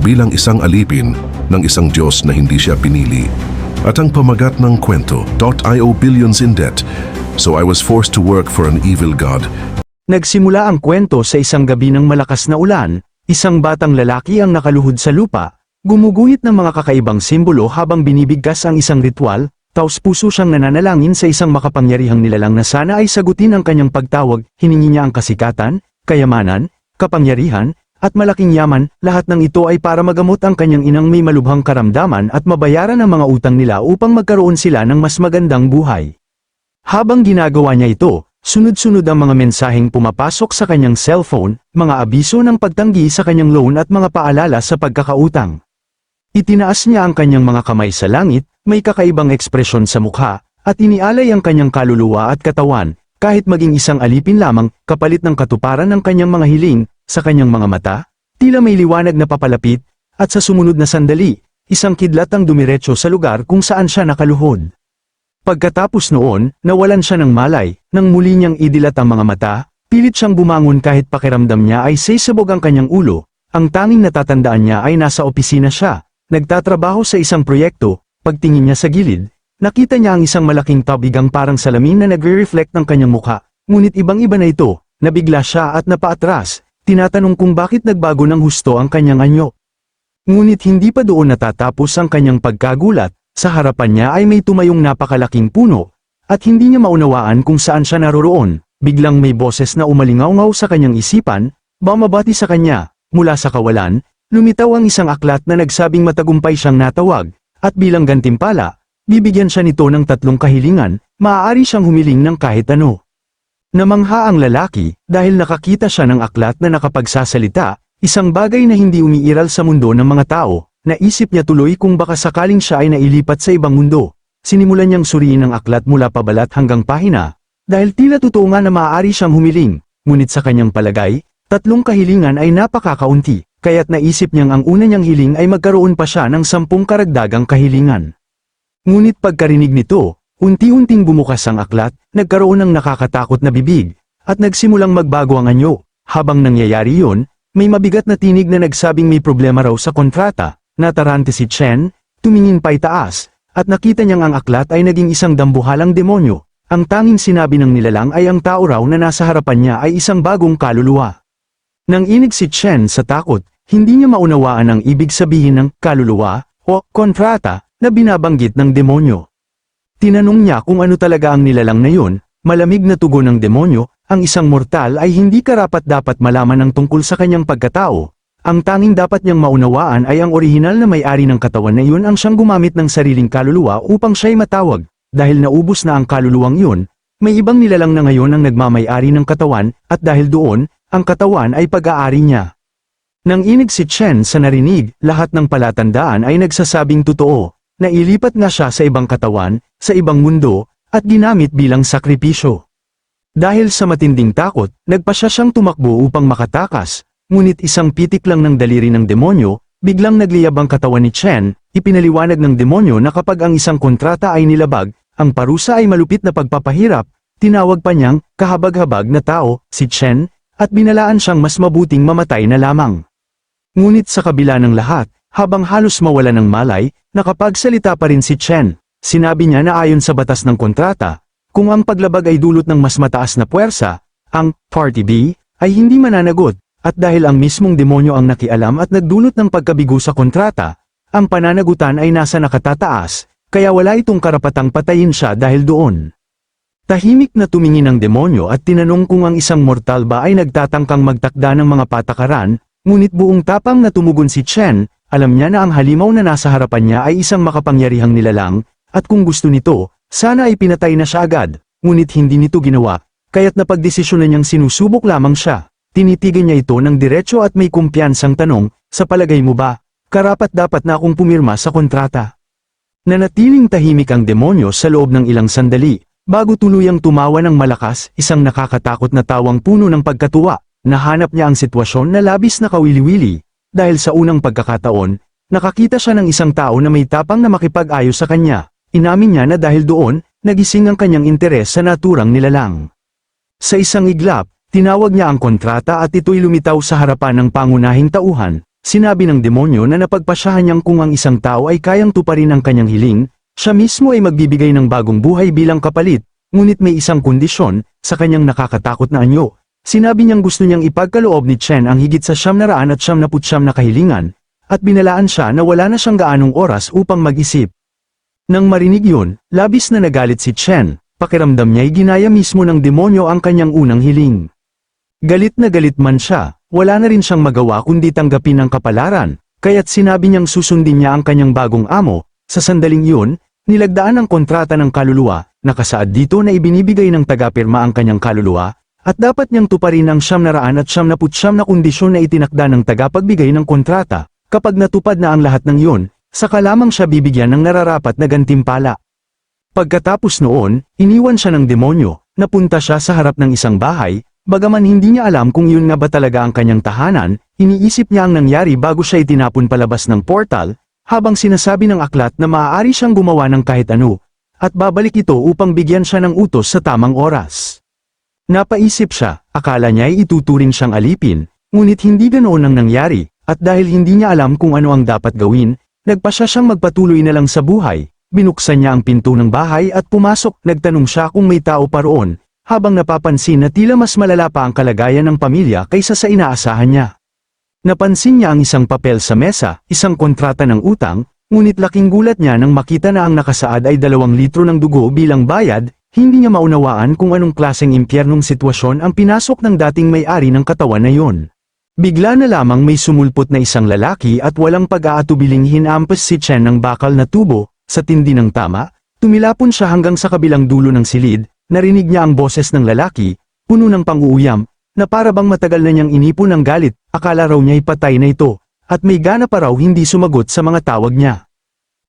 bilang isang alipin ng isang Diyos na hindi siya pinili. At ang pamagat ng kwento, I owe billions in debt, so I was forced to work for an evil God. Nagsimula ang kwento sa isang gabi ng malakas na ulan, isang batang lalaki ang nakaluhod sa lupa, gumuguhit ng mga kakaibang simbolo habang binibigkas ang isang ritual, taos puso siyang nananalangin sa isang makapangyarihang nilalang na sana ay sagutin ang kanyang pagtawag, hiningi niya ang kasikatan, kayamanan, kapangyarihan, at malaking yaman, lahat ng ito ay para magamot ang kanyang inang may malubhang karamdaman at mabayaran ang mga utang nila upang magkaroon sila ng mas magandang buhay. Habang ginagawa niya ito, sunod-sunod ang mga mensaheng pumapasok sa kanyang cellphone, mga abiso ng pagtanggi sa kanyang loan at mga paalala sa pagkakautang. Itinaas niya ang kanyang mga kamay sa langit, may kakaibang ekspresyon sa mukha, at inialay ang kanyang kaluluwa at katawan, kahit maging isang alipin lamang, kapalit ng katuparan ng kanyang mga hiling, sa kanyang mga mata, tila may liwanag na papalapit, at sa sumunod na sandali, isang kidlat ang dumiretso sa lugar kung saan siya nakaluhod. Pagkatapos noon, nawalan siya ng malay, nang muli niyang idilat ang mga mata, pilit siyang bumangon kahit pakiramdam niya ay sisabog ang kanyang ulo, ang tanging natatandaan niya ay nasa opisina siya, nagtatrabaho sa isang proyekto, pagtingin niya sa gilid, nakita niya ang isang malaking tabigang parang salamin na nagre-reflect ng kanyang mukha, ngunit ibang-iba na ito, nabigla siya at napaatras, tinatanong kung bakit nagbago ng husto ang kanyang anyo. Ngunit hindi pa doon natatapos ang kanyang pagkagulat, sa harapan niya ay may tumayong napakalaking puno, at hindi niya maunawaan kung saan siya naroroon, biglang may boses na umalingaw-ngaw sa kanyang isipan, bumabati sa kanya, mula sa kawalan, lumitaw ang isang aklat na nagsabing matagumpay siyang natawag, at bilang gantimpala, bibigyan siya nito ng tatlong kahilingan, maaari siyang humiling ng kahit ano. Namangha ang lalaki, dahil nakakita siya ng aklat na nakapagsasalita, isang bagay na hindi umiiral sa mundo ng mga tao, naisip niya tuloy kung baka sakaling siya ay nailipat sa ibang mundo. Sinimulan niyang suriin ang aklat mula pabalat hanggang pahina, dahil tila totoo nga na maaari siyang humiling, ngunit sa kanyang palagay, tatlong kahilingan ay napakakaunti, kaya't naisip niyang ang una niyang hiling ay magkaroon pa siya ng sampung karagdagang kahilingan. Ngunit pagkarinig nito, unti-unting bumukas ang aklat, nagkaroon ng nakakatakot na bibig, at nagsimulang magbago ang anyo. Habang nangyayari yon, may mabigat na tinig na nagsabing may problema raw sa kontrata, natarante si Chen, tumingin pa itaas, at nakita niyang ang aklat ay naging isang dambuhalang demonyo. Ang tanging sinabi ng nilalang ay ang tao raw na nasa harapan niya ay isang bagong kaluluwa. Nang inig si Chen sa takot, hindi niya maunawaan ang ibig sabihin ng kaluluwa o kontrata na binabanggit ng demonyo. Tinanong niya kung ano talaga ang nilalang na yun, malamig na tugon ng demonyo, ang isang mortal ay hindi karapat dapat malaman ang tungkol sa kanyang pagkatao. Ang tanging dapat niyang maunawaan ay ang orihinal na may-ari ng katawan na iyon ang siyang gumamit ng sariling kaluluwa upang siya'y matawag. Dahil naubos na ang kaluluwang iyon, may ibang nilalang na ngayon ang nagmamay-ari ng katawan, at dahil doon, ang katawan ay pag-aari niya. Nang inig si Chen sa narinig, lahat ng palatandaan ay nagsasabing totoo, na ilipat nga siya sa ibang katawan, sa ibang mundo, at ginamit bilang sakripisyo. Dahil sa matinding takot, nagpa siya siyang tumakbo upang makatakas, ngunit isang pitik lang ng daliri ng demonyo, biglang nagliyab ang katawan ni Chen, ipinaliwanag ng demonyo na kapag ang isang kontrata ay nilabag, ang parusa ay malupit na pagpapahirap, tinawag pa niyang kahabag-habag na tao, si Chen, at binalaan siyang mas mabuting mamatay na lamang. Ngunit sa kabila ng lahat, habang halos mawala ng malay, nakapagsalita pa rin si Chen. Sinabi niya na ayon sa batas ng kontrata, kung ang paglabag ay dulot ng mas mataas na puwersa, ang Party B ay hindi mananagot, at dahil ang mismong demonyo ang nakialam at nagdulot ng pagkabigo sa kontrata, ang pananagutan ay nasa nakatataas, kaya wala itong karapatang patayin siya dahil doon. Tahimik na tumingin ang demonyo at tinanong kung ang isang mortal ba ay nagtatangkang magtakda ng mga patakaran, ngunit buong tapang na tumugon si Chen, alam niya na ang halimaw na nasa harapan niya ay isang makapangyarihang nilalang, at kung gusto nito, sana ay pinatay na siya agad, ngunit hindi nito ginawa, kaya't napagdesisyon na niyang sinusubok lamang siya. Tinitigan niya ito ng diretsyo at may kumpiyansang tanong, sa palagay mo ba, karapat dapat na akong pumirma sa kontrata? Nanatiling tahimik ang demonyo sa loob ng ilang sandali, bago tuluyang tumawa ng malakas, isang nakakatakot na tawang puno ng pagkatuwa, nahanap niya ang sitwasyon na labis na kawili-wili, dahil sa unang pagkakataon, nakakita siya ng isang tao na may tapang na makipag-ayos sa kanya, inamin niya na dahil doon, nagising ang kanyang interes sa naturang nilalang. Sa isang iglap, tinawag niya ang kontrata at ito'y lumitaw sa harapan ng pangunahing tauhan, sinabi ng demonyo na napagpasyahan niyang kung ang isang tao ay kayang tuparin ang kanyang hiling, siya mismo ay magbibigay ng bagong buhay bilang kapalit, ngunit may isang kondisyon, sa kanyang nakakatakot na anyo. Sinabi niyang gusto niyang ipagkaloob ni Chen ang higit sa siyam na raan at siyam na putsyam na kahilingan, at binalaan siya na wala na siyang gaanong oras upang mag-isip. Nang marinig yun, labis na nagalit si Chen, pakiramdam niya'y ginaya mismo ng demonyo ang kanyang unang hiling. Galit na galit man siya, wala na rin siyang magawa kundi tanggapin ang kapalaran, kaya't sinabi niyang susundin niya ang kanyang bagong amo, sa sandaling yun, nilagdaan ang kontrata ng kaluluwa, nakasaad dito na ibinibigay ng tagapirma ang kanyang kaluluwa, at dapat niyang tuparin ang siyam na raan at siyam na putsyam na kondisyon na itinakda ng tagapagbigay ng kontrata, kapag natupad na ang lahat ng yun, saka lamang siya bibigyan ng nararapat na gantimpala. Pagkatapos noon, iniwan siya ng demonyo, napunta siya sa harap ng isang bahay, bagaman hindi niya alam kung yun nga ba talaga ang kanyang tahanan, iniisip niya ang nangyari bago siya itinapon palabas ng portal, habang sinasabi ng aklat na maaari siyang gumawa ng kahit ano, at babalik ito upang bigyan siya ng utos sa tamang oras. Napaisip siya, akala niya ay ituturing siyang alipin, ngunit hindi ganoon ang nangyari, at dahil hindi niya alam kung ano ang dapat gawin, nagpa siya siyang magpatuloy na lang sa buhay, binuksan niya ang pinto ng bahay at pumasok, nagtanong siya kung may tao pa roon, habang napapansin na tila mas malala pa ang kalagayan ng pamilya kaysa sa inaasahan niya. Napansin niya ang isang papel sa mesa, isang kontrata ng utang, ngunit laking gulat niya nang makita na ang nakasaad ay dalawang litro ng dugo bilang bayad, hindi niya maunawaan kung anong klaseng impyernong sitwasyon ang pinasok ng dating may-ari ng katawan na yon. Bigla na lamang may sumulpot na isang lalaki at walang pag-aatubiling hinampas si Chen ng bakal na tubo, sa tindi ng tama, tumilapon siya hanggang sa kabilang dulo ng silid, narinig niya ang boses ng lalaki, puno ng panguuyam, na para bang matagal na niyang inipon ng galit, akala raw niya'y patay na ito, at may gana pa raw hindi sumagot sa mga tawag niya.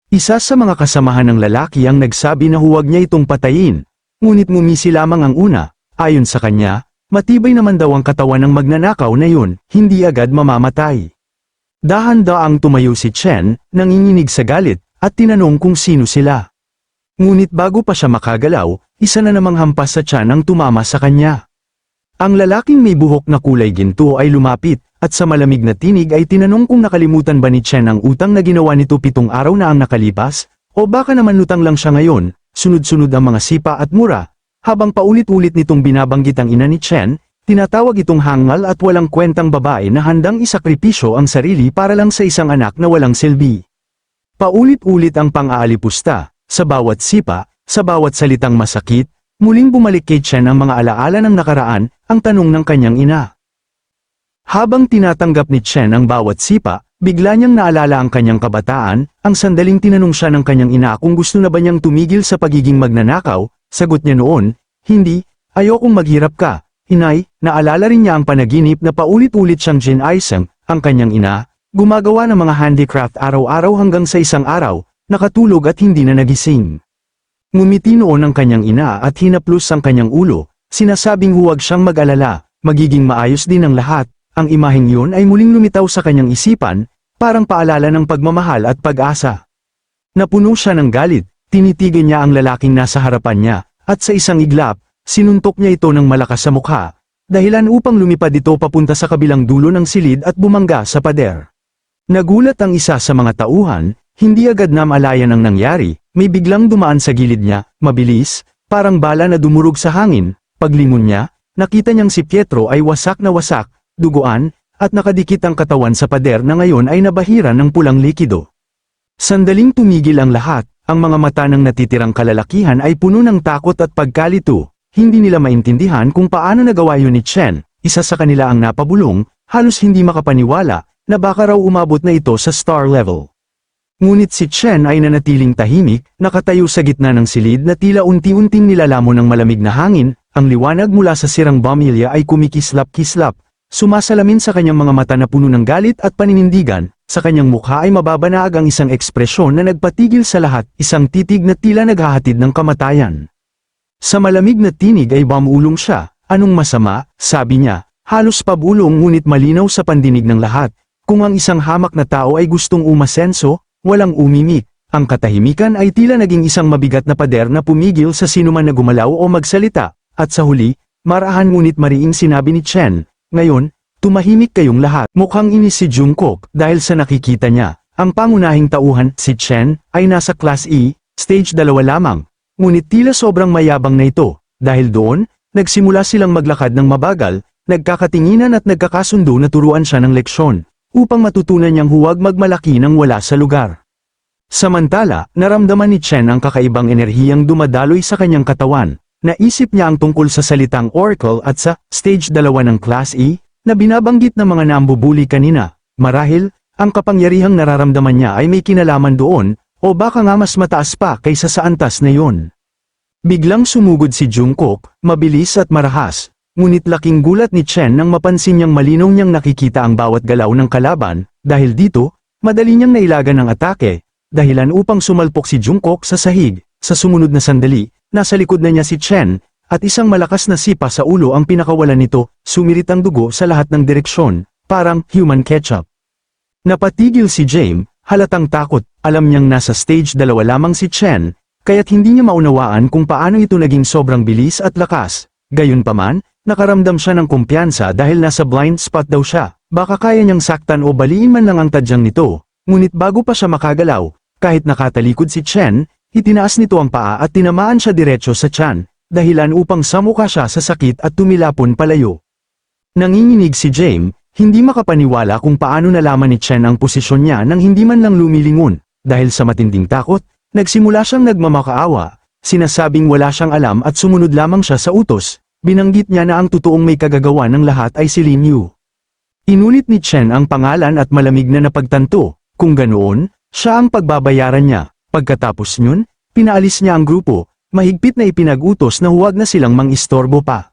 Isa sa mga kasamahan ng lalaki ang nagsabi na huwag niya itong patayin, ngunit ngumisi lamang ang una, ayon sa kanya, matibay naman daw ang katawan ng magnanakaw na yun, hindi agad mamamatay. Dahan-daang tumayo si Chen, nanginginig sa galit, at tinanong kung sino sila. Ngunit bago pa siya makagalaw, isa na namang hampas sa tiyan ang tumama sa kanya. Ang lalaking may buhok na kulay ginto ay lumapit, at sa malamig na tinig ay tinanong kung nakalimutan ba ni Chen ang utang na ginawa nito pitong araw na ang nakalipas, o baka naman lutang lang siya ngayon, sunod-sunod ang mga sipa at mura, habang paulit-ulit nitong binabanggit ang ina ni Chen, tinatawag itong hangal at walang kwentang babae na handang isakripisyo ang sarili para lang sa isang anak na walang silbi. Paulit-ulit ang pang-aalipusta, sa bawat sipa, sa bawat salitang masakit, muling bumalik kay Chen ang mga alaala ng nakaraan, ang tanong ng kanyang ina. Habang tinatanggap ni Chen ang bawat sipa, bigla niyang naalala ang kanyang kabataan, ang sandaling tinanong siya ng kanyang ina kung gusto na ba niyang tumigil sa pagiging magnanakaw, sagot niya noon, hindi, ayokong maghirap ka, inay, naalala rin niya ang panaginip na paulit-ulit siyang Jin Aisang, ang kanyang ina, gumagawa ng mga handicraft araw-araw hanggang sa isang araw, nakatulog at hindi na nagising. Ngumiti noon ang kanyang ina at hinaplos ang kanyang ulo, sinasabing huwag siyang mag-alala, magiging maayos din ang lahat, ang imaheng yun ay muling lumitaw sa kanyang isipan, parang paalala ng pagmamahal at pag-asa. Napuno siya ng galit, tinitigan niya ang lalaking nasa harapan niya, at sa isang iglap, sinuntok niya ito ng malakas sa mukha, dahilan upang lumipad ito papunta sa kabilang dulo ng silid at bumangga sa pader. Nagulat ang isa sa mga tauhan, hindi agad na malayan ang nangyari, may biglang dumaan sa gilid niya, mabilis, parang bala na dumurog sa hangin, paglingon niya, nakita niyang si Pietro ay wasak na wasak, duguan, at nakadikit ang katawan sa pader na ngayon ay nabahira ng pulang likido. Sandaling tumigil ang lahat, ang mga mata ng natitirang kalalakihan ay puno ng takot at pagkalito, hindi nila maintindihan kung paano nagawa yun ni Chen, isa sa kanila ang napabulong, halos hindi makapaniwala, na baka raw umabot na ito sa star level. Ngunit si Chen ay nanatiling tahimik, nakatayo sa gitna ng silid na tila unti-unting nilalamon ng malamig na hangin, ang liwanag mula sa sirang bamilya ay kumikislap-kislap, sumasalamin sa kanyang mga mata na puno ng galit at paninindigan, sa kanyang mukha ay mababanaag ang isang ekspresyon na nagpatigil sa lahat, isang titig na tila naghahatid ng kamatayan. Sa malamig na tinig ay bamulong siya, anong masama, sabi niya, halos pabulong ngunit malinaw sa pandinig ng lahat, kung ang isang hamak na tao ay gustong umasenso, walang umimik, ang katahimikan ay tila naging isang mabigat na pader na pumigil sa sinuman na gumalaw o magsalita, at sa huli, marahan ngunit mariing sinabi ni Chen, ngayon, tumahimik kayong lahat. Mukhang inis si Jungkook dahil sa nakikita niya, ang pangunahing tauhan, si Chen, ay nasa Class E, stage dalawa lamang, ngunit tila sobrang mayabang na ito, dahil doon, nagsimula silang maglakad ng mabagal, nagkakatinginan at nagkakasundo na turuan siya ng leksyon, upang matutunan niyang huwag magmalaki nang wala sa lugar. Samantala, naramdaman ni Chen ang kakaibang enerhiyang dumadaloy sa kanyang katawan. Naisip niya ang tungkol sa salitang Oracle at sa stage 2 ng Class E na binabanggit ng mga nambubuli kanina. Marahil, ang kapangyarihang nararamdaman niya ay may kinalaman doon, o baka nga mas mataas pa kaysa sa antas na yon. Biglang sumugod si Jungkook, mabilis at marahas, ngunit laking gulat ni Chen nang mapansin niyang malinaw niyang nakikita ang bawat galaw ng kalaban, dahil dito, madali niyang nailagan ang atake, dahilan upang sumalpok si Jungkook sa sahig, sa sumunod na sandali, nasa likod na niya si Chen, at isang malakas na sipa sa ulo ang pinakawalan nito, sumirit ang dugo sa lahat ng direksyon, parang human ketchup. Napatigil si James, halatang takot, alam niyang nasa stage dalawa lamang si Chen, kaya't hindi niya maunawaan kung paano ito naging sobrang bilis at lakas. Gayunpaman, nakaramdam siya ng kumpiyansa dahil nasa blind spot daw siya, baka kaya niyang saktan o baliin man lang ang tadyang nito, ngunit bago pa siya makagalaw, kahit nakatalikod si Chen, itinaas nito ang paa at tinamaan siya diretso sa tiyan, dahilan upang samuka siya sa sakit at tumilapon palayo. Nanginginig si James, hindi makapaniwala kung paano nalaman ni Chen ang posisyon niya nang hindi man lang lumilingon, dahil sa matinding takot, nagsimula siyang nagmamakaawa, sinasabing wala siyang alam at sumunod lamang siya sa utos, binanggit niya na ang totoong may kagagawa ng lahat ay si Lin Yu. Inulit ni Chen ang pangalan at malamig na napagtanto, kung ganoon, siya ang pagbabayaran niya, pagkatapos nyun, pinaalis niya ang grupo, mahigpit na ipinag-utos na huwag na silang mang-istorbo pa.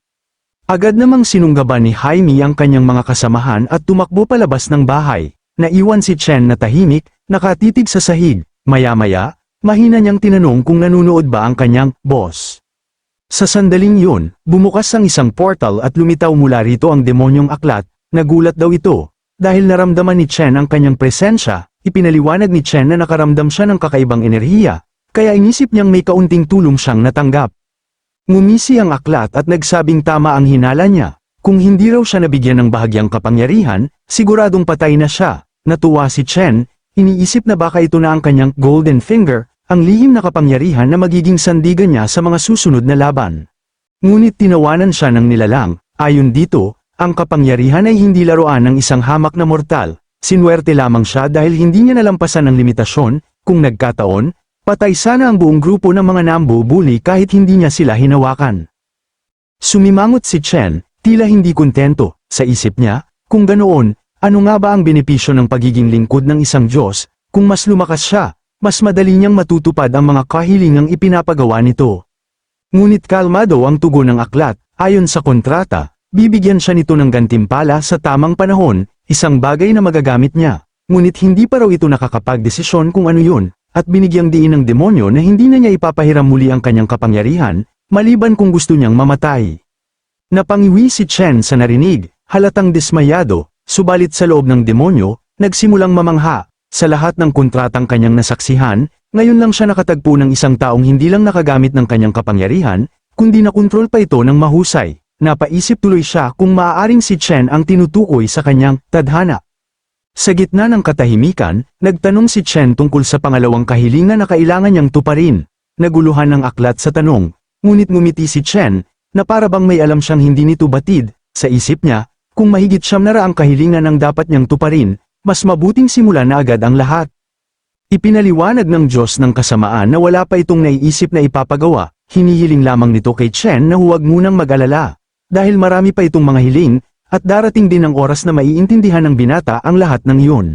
Agad namang sinunggaban ni Jaime ang kanyang mga kasamahan at tumakbo palabas ng bahay. Naiwan si Chen na tahimik, nakatitig sa sahig. Maya-maya, mahina niyang tinanong kung nanunood ba ang kanyang boss. Sa sandaling yun, bumukas ang isang portal at lumitaw mula rito ang demonyong aklat, nagulat daw ito. Dahil naramdaman ni Chen ang kanyang presensya, ipinaliwanag ni Chen na nakaramdam siya ng kakaibang enerhiya, kaya inisip niyang may kaunting tulong siyang natanggap. Ngumisi ang aklat at nagsabing tama ang hinala niya. Kung hindi raw siya nabigyan ng bahagyang kapangyarihan, siguradong patay na siya. Natuwa si Chen, iniisip na baka ito na ang kanyang golden finger, ang lihim na kapangyarihan na magiging sandigan niya sa mga susunod na laban. Ngunit tinawanan siya ng nilalang, ayon dito, ang kapangyarihan ay hindi laruan ng isang hamak na mortal, sinwerte lamang siya dahil hindi niya nalampasan ang limitasyon, kung nagkataon, Patay sana ang buong grupo ng mga nambubuli kahit hindi niya sila hinawakan. Sumimangot si Chen, tila hindi kontento, sa isip niya, kung ganoon, ano nga ba ang benepisyo ng pagiging lingkod ng isang Diyos, kung mas lumakas siya, mas madali niyang matutupad ang mga kahilingang ipinapagawa nito. Ngunit kalmado ang tugon ng aklat, ayon sa kontrata, bibigyan siya nito ng gantimpala sa tamang panahon, isang bagay na magagamit niya. Ngunit hindi pa raw ito nakakapagdesisyon kung ano yun, at binigyang diin ng demonyo na hindi na niya ipapahiram muli ang kanyang kapangyarihan, maliban kung gusto niyang mamatay. Napangiwi si Chen sa narinig, halatang dismayado, subalit sa loob ng demonyo, nagsimulang mamangha, sa lahat ng kontratang kanyang nasaksihan, ngayon lang siya nakatagpo ng isang taong hindi lang nakagamit ng kanyang kapangyarihan, kundi nakontrol pa ito ng mahusay. Napaisip tuloy siya kung maaaring si Chen ang tinutukoy sa kanyang tadhana. Sa gitna ng katahimikan, nagtanong si Chen tungkol sa pangalawang kahilingan na kailangan niyang tuparin. Naguluhan ng aklat sa tanong, ngunit ngumiti si Chen, na para bang may alam siyang hindi nito batid, sa isip niya, kung mahigit siyam na raang kahilingan ang dapat niyang tuparin, mas mabuting simulan na agad ang lahat. Ipinaliwanag ng Diyos ng kasamaan na wala pa itong naiisip na ipapagawa, hinihiling lamang nito kay Chen na huwag munang mag-alala, dahil marami pa itong mga hiling, at darating din ang oras na maiintindihan ng binata ang lahat ng iyon.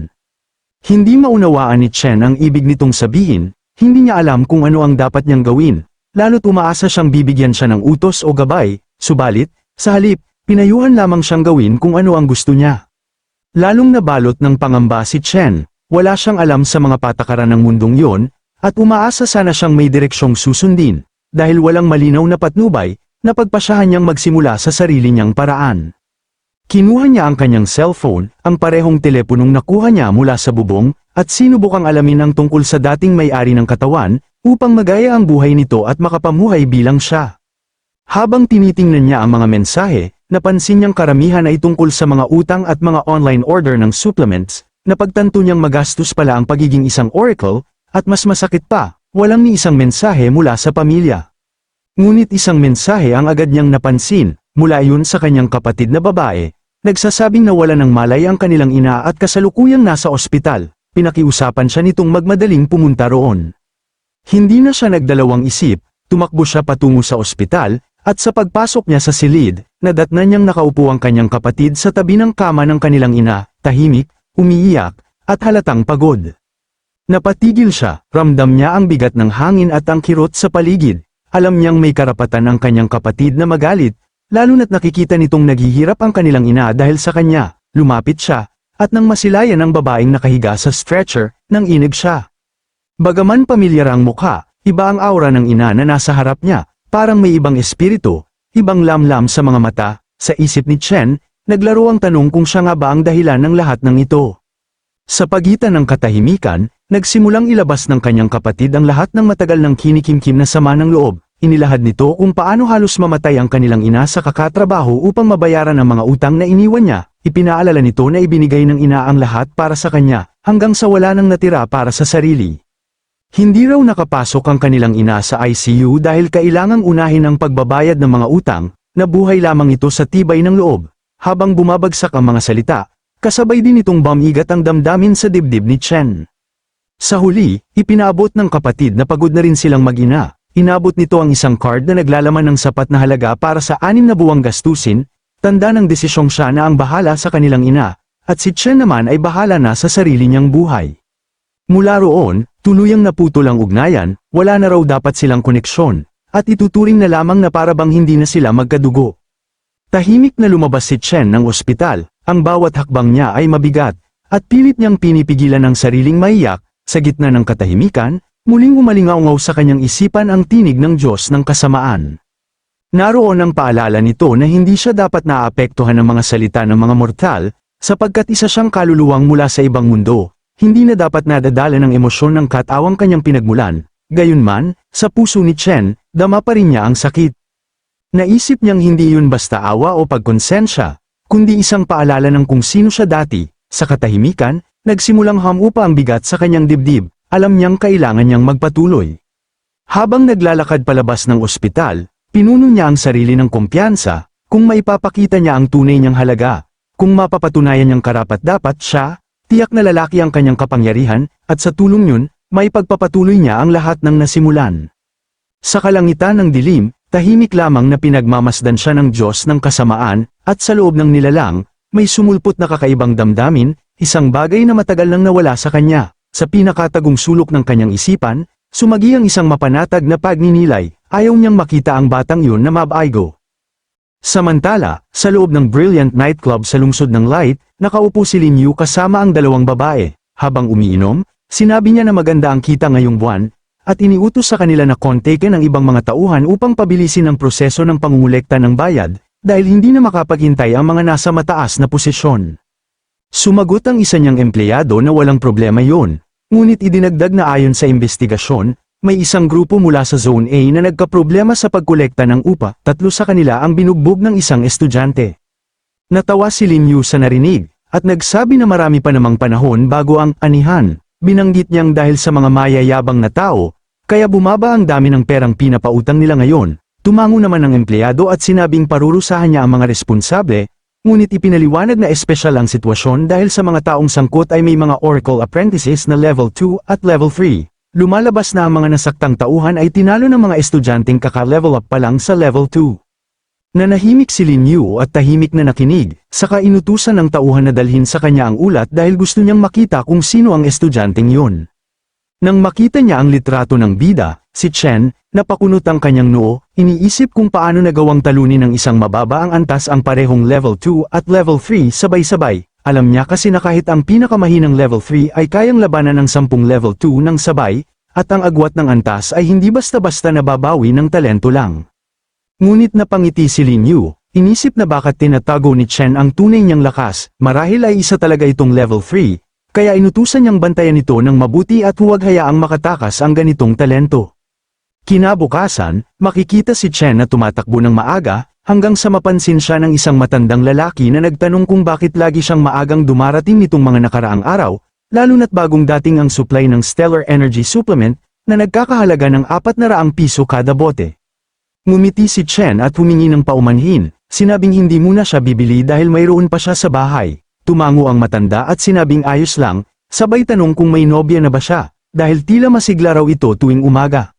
Hindi maunawaan ni Chen ang ibig nitong sabihin, hindi niya alam kung ano ang dapat niyang gawin, lalo't umaasa siyang bibigyan siya ng utos o gabay, subalit, sa halip, pinayuhan lamang siyang gawin kung ano ang gusto niya. Lalong nabalot ng pangamba si Chen, wala siyang alam sa mga patakaran ng mundong yon, at umaasa sana siyang may direksyong susundin, dahil walang malinaw na patnubay, na pagpasyahan niyang magsimula sa sarili niyang paraan. Kinuha niya ang kanyang cellphone, ang parehong teleponong nakuha niya mula sa bubong, at sinubukang alamin ang tungkol sa dating may-ari ng katawan, upang magaya ang buhay nito at makapamuhay bilang siya. Habang tinitingnan niya ang mga mensahe, napansin niyang karamihan ay tungkol sa mga utang at mga online order ng supplements, napagtanto niyang magastos pala ang pagiging isang oracle, at mas masakit pa, walang ni isang mensahe mula sa pamilya. Ngunit isang mensahe ang agad niyang napansin, mula yun sa kanyang kapatid na babae, nagsasabing nawala ng malay ang kanilang ina at kasalukuyang nasa ospital, pinakiusapan siya nitong magmadaling pumunta roon. Hindi na siya nagdalawang isip, tumakbo siya patungo sa ospital, at sa pagpasok niya sa silid, nadatnan niyang nakaupo ang kanyang kapatid sa tabi ng kama ng kanilang ina, tahimik, umiiyak, at halatang pagod. Napatigil siya, ramdam niya ang bigat ng hangin at ang kirot sa paligid, alam niyang may karapatan ang kanyang kapatid na magalit, lalo na't nakikita nitong naghihirap ang kanilang ina dahil sa kanya, lumapit siya, at nang masilayan ang babaeng nakahiga sa stretcher, nang inig siya. Bagaman pamilyar ang mukha, iba ang aura ng ina na nasa harap niya, parang may ibang espiritu, ibang lamlam sa mga mata, sa isip ni Chen, naglaro ang tanong kung siya nga ba ang dahilan ng lahat ng ito. Sa pagitan ng katahimikan, nagsimulang ilabas ng kanyang kapatid ang lahat ng matagal ng kinikimkim na sama ng loob, inilahad nito kung paano halos mamatay ang kanilang ina sa kakatrabaho upang mabayaran ang mga utang na iniwan niya, ipinaalala nito na ibinigay ng ina ang lahat para sa kanya, hanggang sa wala nang natira para sa sarili. Hindi raw nakapasok ang kanilang ina sa ICU dahil kailangang unahin ang pagbabayad ng mga utang, nabuhay lamang ito sa tibay ng loob, habang bumabagsak ang mga salita, kasabay din itong bamigat ang damdamin sa dibdib ni Chen. Sa huli, ipinaabot ng kapatid na pagod na rin silang mag-ina, inabot nito ang isang card na naglalaman ng sapat na halaga para sa anim na buwang gastusin, tanda ng desisyong siya na ang bahala sa kanilang ina, at si Chen naman ay bahala na sa sarili niyang buhay. Mula roon, tuluyang naputol ang ugnayan, wala na raw dapat silang koneksyon, at ituturing na lamang na para bang hindi na sila magkadugo. Tahimik na lumabas si Chen ng ospital, ang bawat hakbang niya ay mabigat, at pilit niyang pinipigilan ang sariling maiyak, sa gitna ng katahimikan, muling umalingaungaw sa kanyang isipan ang tinig ng Diyos ng kasamaan. Naroon ang paalala nito na hindi siya dapat naapektuhan ng mga salita ng mga mortal, sapagkat isa siyang kaluluwang mula sa ibang mundo, hindi na dapat nadadala ng emosyon ng katawang kanyang pinagmulan, gayunman, sa puso ni Chen, dama pa rin niya ang sakit. Naisip niyang hindi yun basta awa o pagkonsensya, kundi isang paalala ng kung sino siya dati, sa katahimikan, nagsimulang hamupa ang bigat sa kanyang dibdib, alam niyang kailangan niyang magpatuloy. Habang naglalakad palabas ng ospital, pinuno niya ang sarili ng kumpiyansa, kung maipapakita niya ang tunay niyang halaga, kung mapapatunayan niyang karapat dapat siya, tiyak na lalaki ang kanyang kapangyarihan, at sa tulong yun, may pagpapatuloy niya ang lahat ng nasimulan. Sa kalangitan ng dilim, tahimik lamang na pinagmamasdan siya ng Diyos ng kasamaan, at sa loob ng nilalang, may sumulpot na kakaibang damdamin, isang bagay na matagal nang nawala sa kanya. Sa pinakatagong sulok ng kanyang isipan, sumagi ang isang mapanatag na pagninilay, ayaw niyang makita ang batang yun na mabaigo. Samantala, sa loob ng Brilliant Nightclub sa lungsod ng Light, nakaupo si Lin Yu kasama ang dalawang babae. Habang umiinom, sinabi niya na maganda ang kita ngayong buwan, at iniutos sa kanila na kontaken ang ibang mga tauhan upang pabilisin ang proseso ng pangungulekta ng bayad, dahil hindi na makapaghintay ang mga nasa mataas na posisyon. Sumagot ang isa niyang empleyado na walang problema yon, ngunit idinagdag na ayon sa investigasyon, may isang grupo mula sa Zone A na nagkaproblema sa pagkolekta ng upa, tatlo sa kanila ang binugbog ng isang estudyante. Natawa si Lin Yu sa narinig, at nagsabi na marami pa namang panahon bago ang anihan. Binanggit niyang dahil sa mga mayayabang na tao, kaya bumaba ang dami ng perang pinapautang nila ngayon. Tumango naman ang empleyado at sinabing parurusahan niya ang mga responsable, ngunit ipinaliwanag na espesyal ang sitwasyon dahil sa mga taong sangkot ay may mga Oracle apprentices na level 2 at level 3. Lumalabas na ang mga nasaktang tauhan ay tinalo ng mga estudyanteng kaka-level up pa lang sa level 2. Nanahimik si Lin Yu at tahimik na nakinig, saka inutusan ng tauhan na dalhin sa kanya ang ulat dahil gusto niyang makita kung sino ang estudyanteng yun. Nang makita niya ang litrato ng bida, si Chen, napakunot ang kanyang noo, iniisip kung paano nagawang talunin ng isang mababa ang antas ang parehong level 2 at level 3 sabay-sabay. Alam niya kasi na kahit ang pinakamahinang level 3 ay kayang labanan ng 10 level 2 ng sabay, at ang agwat ng antas ay hindi basta-basta nababawi ng talento lang. Ngunit napangiti si Lin Yu, inisip na bakit tinatago ni Chen ang tunay niyang lakas, marahil ay isa talaga itong level 3, kaya inutusan niyang bantayan ito ng mabuti at huwag hayaang makatakas ang ganitong talento. Kinabukasan, makikita si Chen na tumatakbo ng maaga, hanggang sa mapansin siya ng isang matandang lalaki na nagtanong kung bakit lagi siyang maagang dumarating nitong mga nakaraang araw, lalo na't bagong dating ang supply ng Stellar Energy Supplement, na nagkakahalaga ng 400 piso kada bote. Ngumiti si Chen at humingi ng paumanhin, sinabing hindi muna siya bibili dahil mayroon pa siya sa bahay. Tumango ang matanda at sinabing ayos lang, sabay tanong kung may nobya na ba siya, dahil tila masigla raw ito tuwing umaga.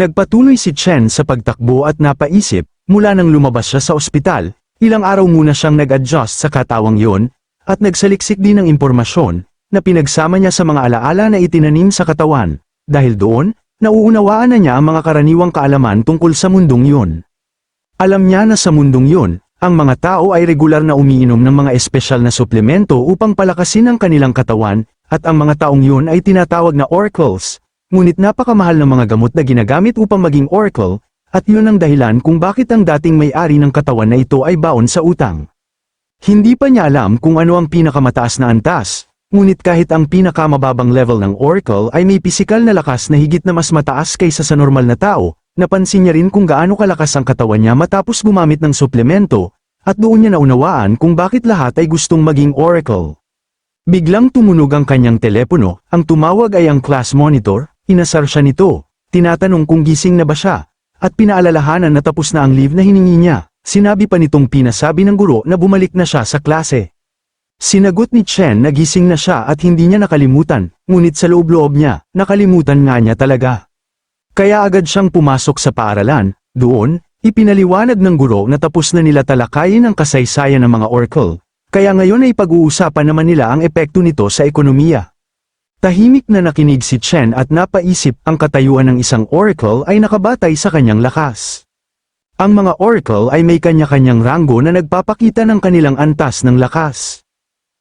Nagpatuloy si Chen sa pagtakbo at napaisip, mula nang lumabas siya sa ospital, ilang araw muna siyang nag-adjust sa katawang yon, at nagsaliksik din ng impormasyon, na pinagsama niya sa mga alaala na itinanim sa katawan. Dahil doon, nauunawaan na niya ang mga karaniwang kaalaman tungkol sa mundong yon. Alam niya na sa mundong yon, ang mga tao ay regular na umiinom ng mga espesyal na suplemento upang palakasin ang kanilang katawan, at ang mga taong yon ay tinatawag na oracles, ngunit napakamahal ng mga gamot na ginagamit upang maging oracle, at yun ang dahilan kung bakit ang dating may-ari ng katawan na ito ay baon sa utang. Hindi pa niya alam kung ano ang pinakamataas na antas, ngunit kahit ang pinakamababang level ng oracle ay may pisikal na lakas na higit na mas mataas kaysa sa normal na tao, napansin niya rin kung gaano kalakas ang katawan niya matapos gumamit ng suplemento, at doon niya naunawaan kung bakit lahat ay gustong maging oracle. Biglang tumunog ang kanyang telepono, ang tumawag ay ang class monitor, inasar siya nito, tinatanong kung gising na ba siya, at pinaalalahanan na tapos na ang leave na hiningi niya, sinabi pa nitong pinasabi ng guro na bumalik na siya sa klase. Sinagot ni Chen na gising na siya at hindi niya nakalimutan, ngunit sa loob-loob niya, nakalimutan nga niya talaga. Kaya agad siyang pumasok sa paaralan, doon, ipinaliwanag ng guro na tapos na nila talakayin ang kasaysayan ng mga oracle, kaya ngayon ay pag-uusapan naman nila ang epekto nito sa ekonomiya. Tahimik na nakinig si Chen at napaisip ang katayuan ng isang oracle ay nakabatay sa kanyang lakas. Ang mga oracle ay may kanya-kanyang ranggo na nagpapakita ng kanilang antas ng lakas.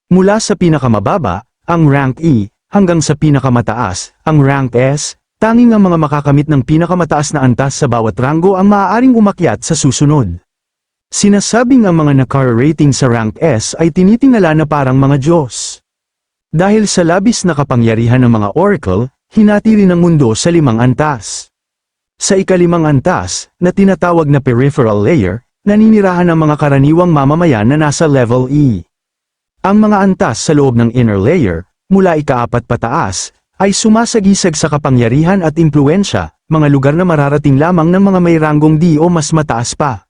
Mula sa pinakamababa, ang rank E, hanggang sa pinakamataas, ang rank S, tanging ang mga makakamit ng pinakamataas na antas sa bawat ranggo ang maaaring umakyat sa susunod. Sinasabing ang mga nakar-rating sa rank S ay tinitingala na parang mga Diyos. Dahil sa labis na kapangyarihan ng mga oracle, hinati rin ang mundo sa limang antas. Sa ikalimang antas, na tinatawag na peripheral layer, naninirahan ang mga karaniwang mamamayan na nasa level E. Ang mga antas sa loob ng inner layer, mula ikaapat pataas, ay sumasagisag sa kapangyarihan at impluensya, mga lugar na mararating lamang ng mga may ranggong D o mas mataas pa.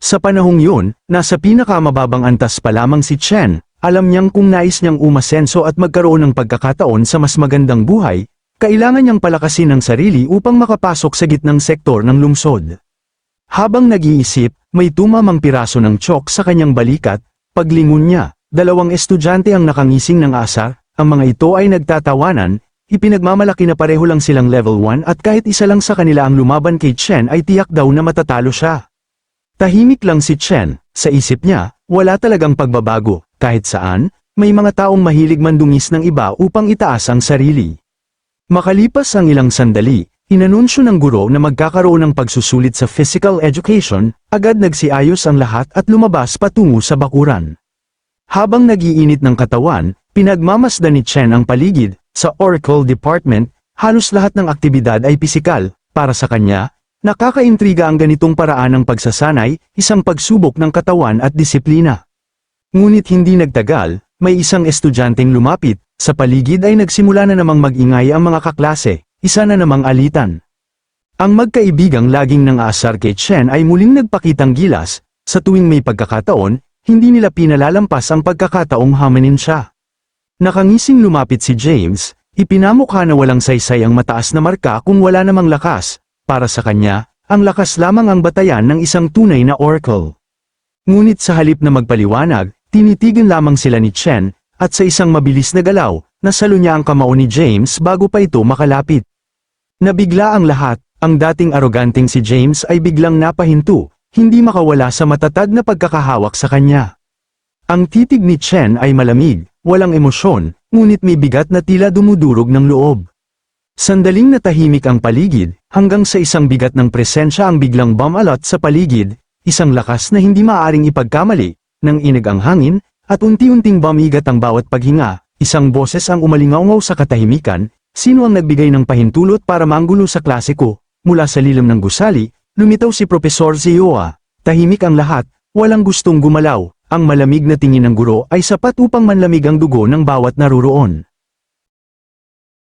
Sa panahong yun, nasa pinakamababang antas pa lamang si Chen, alam niyang kung nais niyang umasenso at magkaroon ng pagkakataon sa mas magandang buhay, kailangan niyang palakasin ang sarili upang makapasok sa gitnang sektor ng lungsod. Habang nag-iisip, may tumamang piraso ng chok sa kanyang balikat, paglingon niya, dalawang estudyante ang nakangising ng asar, ang mga ito ay nagtatawanan, ipinagmamalaki na pareho lang silang level 1 at kahit isa lang sa kanila ang lumaban kay Chen ay tiyak daw na matatalo siya. Tahimik lang si Chen, sa isip niya, wala talagang pagbabago, kahit saan, may mga taong mahilig mandungis ng iba upang itaas ang sarili. Makalipas ang ilang sandali, inanunsyo ng guro na magkakaroon ng pagsusulit sa physical education, agad nagsiayos ang lahat at lumabas patungo sa bakuran. Habang nagiinit ng katawan, pinagmamasdan ni Chen ang paligid, sa Oracle Department, Halos lahat ng aktibidad ay pisikal, para sa kanya, nakakaintriga ang ganitong paraan ng pagsasanay, isang pagsubok ng katawan at disiplina. Ngunit hindi nagtagal, may isang estudyanteng lumapit, sa paligid ay nagsimula na namang magingay ang mga kaklase, isa na namang alitan. Ang magkaibigang laging nang aasar kay Chen ay muling nagpakitang gilas, sa tuwing may pagkakataon, hindi nila pinalalampas ang pagkakataong hamanin siya. Nakangising lumapit si James, ipinamukha na walang saysay ang mataas na marka kung wala namang lakas, para sa kanya, ang lakas lamang ang batayan ng isang tunay na oracle. Ngunit sa halip na magpaliwanag, tinitigan lamang sila ni Chen, at sa isang mabilis na galaw, nasalo niya ang kamao ni James bago pa ito makalapit. Nabigla ang lahat, ang dating aroganting si James ay biglang napahinto, hindi makawala sa matatag na pagkakahawak sa kanya. Ang titig ni Chen ay malamig, walang emosyon, ngunit may bigat na tila dumudurog ng loob. Sandaling natahimik ang paligid, hanggang sa isang bigat ng presensya ang biglang bumalot sa paligid, isang lakas na hindi maaaring ipagkamali, nang inag ang hangin, at unti-unting bumigat ang bawat paghinga, isang boses ang umalingaungaw sa katahimikan, sino ang nagbigay ng pahintulot para manggulo sa klase ko, mula sa lilam ng gusali, lumitaw si Profesor Zioa, tahimik ang lahat, walang gustong gumalaw, ang malamig na tingin ng guro ay sapat upang manlamig ang dugo ng bawat naruroon.